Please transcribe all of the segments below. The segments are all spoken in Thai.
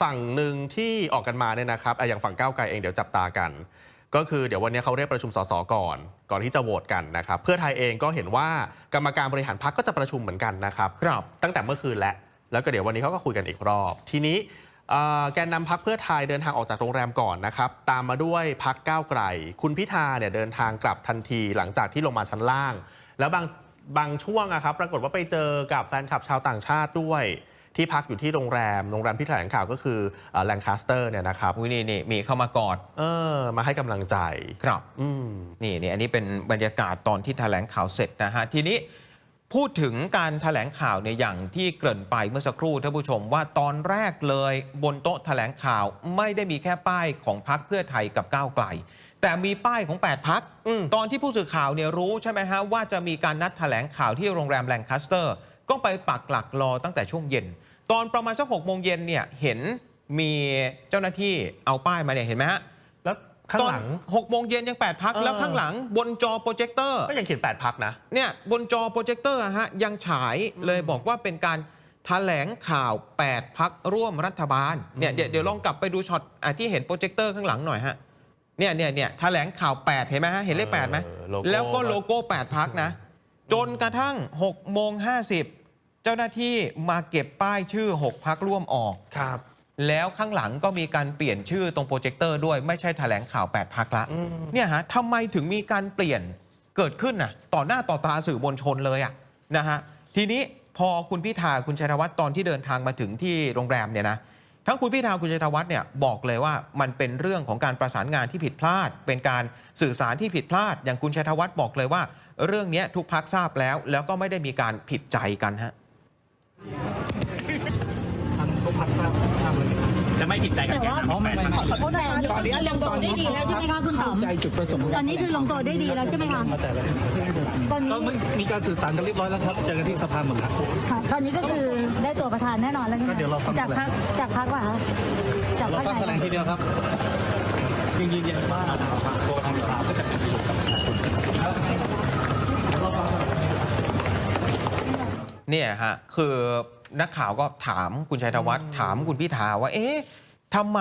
ฝั่งหนึ่งที่ออกกันมาเนี่ยนะครับอะอย่างฝั่งก้าวไกลเองเดี๋ยวจับตากัน ก็คือเดี๋ยววันนี้เขาเรียกประชุมสสก่อน ก่อนที่จะโหวตกันนะครับเพื่อไทยเองก็เห็นว่ากรรมการบริหารพรรคก็จะประชุมเหมือนกันนะครับครับตั้งแต่เมื่อคืนแล้วแล้วก็เดี๋ยววันนี้เขาก็คุยกันอีกรอบ ทีนี้เอ่อแกนนำพักเพื่อไทยเดินทางออกจากโรงแรมก่อนนะครับตามมาด้วยพักก้าวไกล คุณพิธาเนี่ยเดินทางกลับทันทีหลังจากที่ลงมาชั้นล่าง แล้วบางบางช่วงอะครับปรากฏว่าไปเจอกับแฟนคลับชาวต่างชาติด้วย ที่พักอยู่ที่โรงแรม โรงแรมที่แถลงข่าวก็คือแลงคาสเตอร์เนี่ยนะครับอุ้ยนี่นี่มีเข้ามากอดเออมาให้กำลังใจครับอืมนี่นี่อันนี้เป็นบรรยากาศตอนที่แถลงข่าวเสร็จนะฮะทีนี้พูดถึงการแถลงข่าวเนี่ยอย่างที่เกริ่นไปเมื่อสักครู่ท่านผู้ชมว่าตอนแรกเลยบนโต๊ะแถลงข่าวไม่ได้มีแค่ป้ายของพักเพื่อไทยกับก้าวไกล แต่มีป้ายของ 8 พักอืมตอนที่ผู้สื่อข่าวเนี่ยรู้ใช่ไหมฮะว่าจะมีการนัดแถลงข่าวที่โรงแรมแลงคาสเตอร์ ก็ไปปักหลักรอตั้งแต่ช่วงเย็น ตอนประมาณสักหกโมงเย็นเนี่ยเห็นมีเจ้าหน้าที่เอาป้ายมาเนี่ยเห็นไหมฮะแล้วข้างตอนหลัง6โมงเย็นยัง 8 พัก เออ แล้วข้างหลังบนจอโปรเจคเตอร์ก็ยังเขียน8พักนะ เนี่ยบนจอโปรเจคเตอร์อะฮะยังฉายเลยบอกว่าเป็นการแถลงข่าว 8 พักร่วมรัฐบาลเนี่ยเดี๋ยวเดี๋ยวลองกลับไปดูช็อตอะที่เห็นโปรเจคเตอร์ข้างหลังหน่อยฮะเนี่ยเนี่ยเนี่ยแถลงข่าว 8 เห็นไหมฮะเห็นเลข8ไหมเออโลโก้ แล้วก็โลโก้ 8 พักนะ จนกระทั่ง6โมง50เจ้าหน้าที่มาเก็บป้ายชื่อ 6พักร่วมออก ครับ แล้วข้างหลังก็มีการเปลี่ยนชื่อตรงโปรเจคเตอร์ด้วยไม่ใช่แถลงข่าว 8พักละอืมเนี่ยฮะทำไมถึงมีการเปลี่ยนเกิดขึ้นน่ะ ต่อหน้าต่อตาสื่อมวลชนเลยอะนะฮะ ทีนี้พอคุณพิธาคุณชัยธวัฒน์ตอนที่เดินทางมาถึงที่โรงแรมเนี่ยนะทั้งคุณพิธาคุณชัยธวัฒน์เนี่ยบอกเลยว่ามันเป็นเรื่องของการประสานงานที่ผิดพลาด เป็นการสื่อสารที่ผิดพลาด อย่างคุณชัยธวัฒน์บอกเลยว่า เรื่องเนี้ยทุกพักทราบแล้ว แล้วก็ไม่ได้มีการผิดใจกันฮะ ทางทุกพักทราบทราบเลย จะไม่ผิดใจกับแต่แกว่าเพราะมันมันขอโทษแทนตอนนี้ลงตัวได้ดีแล้วใช่ไหมคะคุณต๋อมใจจุดประสงค์ ตอนนี้คือลงตัวได้ดีแล้วใช่ไหมคะมาแต่ละตอนนี้ก็ไม่มีการสื่อสารกันเรียบร้อยแล้วครับ เจอกันที่สภาหมดแล้ว ค่ะตอนนี้ก็คือได้ตัวประธานแน่นอนแล้วใช่ไหมก็เดี๋ยวเราฟัง จากพักจากพักว่าคะจากเราพักฟังไหนแถลงทีเดียวครับยังยืนยันว่าตัวทางสภาก็จะเป็นประโยชน์กับประชาชนครับเราฟังแถลงเนี่ยฮะคือ นักข่าวก็ถามคุณชัยธวัฒน์ถามคุณพิธาว่า เอ๊ะทำไม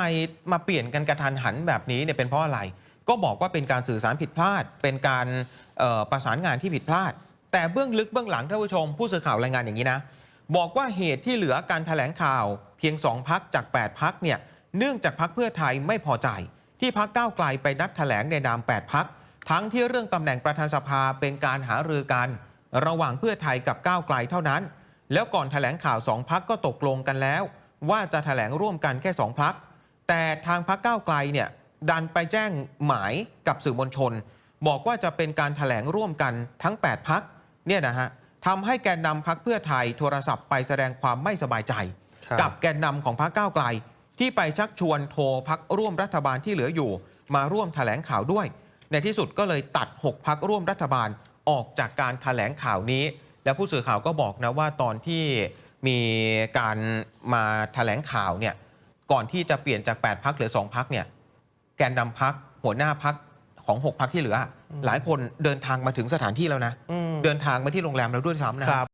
มาเปลี่ยนกันกระทันหันแบบนี้เนี่ยเป็นเพราะอะไร ก็บอกว่าเป็นการสื่อสารผิดพลาด เป็นการเอ่อประสานงานที่ผิดพลาด แต่เบื้องลึกเบื้องหลังท่านผู้ชม ผู้สื่อข่าวรายงานอย่างนี้นะบอกว่าเหตุที่เหลือการแถลงข่าว เพียง2พักจาก 8 พักเนี่ยเนื่องจากพักเพื่อไทยไม่พอใจ ที่พักก้าวไกลไปนัดแถลงในนาม 8 พักทั้งที่เรื่องตำแหน่งประธานสภาเป็นการหารือกัน ระหว่างเพื่อไทยกับก้าวไกลเท่านั้น แล้วก่อนแถลงข่าวสองพักก็ตกลงกันแล้ว ว่าจะแถลงร่วมกันแค่สองพัก แต่ทางพักก้าวไกลเนี่ยดันไปแจ้งหมายกับสื่อมวลชน บอกว่าจะเป็นการแถลงร่วมกันทั้ง 8 พักเนี่ยนะฮะทำให้แกนนำพักเพื่อไทยโทรศัพท์ไปแสดงความไม่สบายใจครับกับแกนนำของพรรคก้าวไกล ที่ไปชักชวนโทรพักร่วมรัฐบาลที่เหลืออยู่ มาร่วมแถลงข่าวด้วย ในที่สุดก็เลยตัด 6 พักร่วมรัฐบาลออกจากการแถลงข่าวนี้ และผู้สื่อข่าวก็บอกนะว่าตอนที่มีการมาแถลงข่าวเนี่ยก่อนที่จะเปลี่ยนจาก 8พักเหลือ 2พักเนี่ยแกนนำพักหัวหน้าพักของ6พักที่เหลือ หลายคนเดินทางมาถึงสถานที่แล้วนะอืมเดินทางมาที่โรงแรมแล้วด้วยซ้ำนะครับ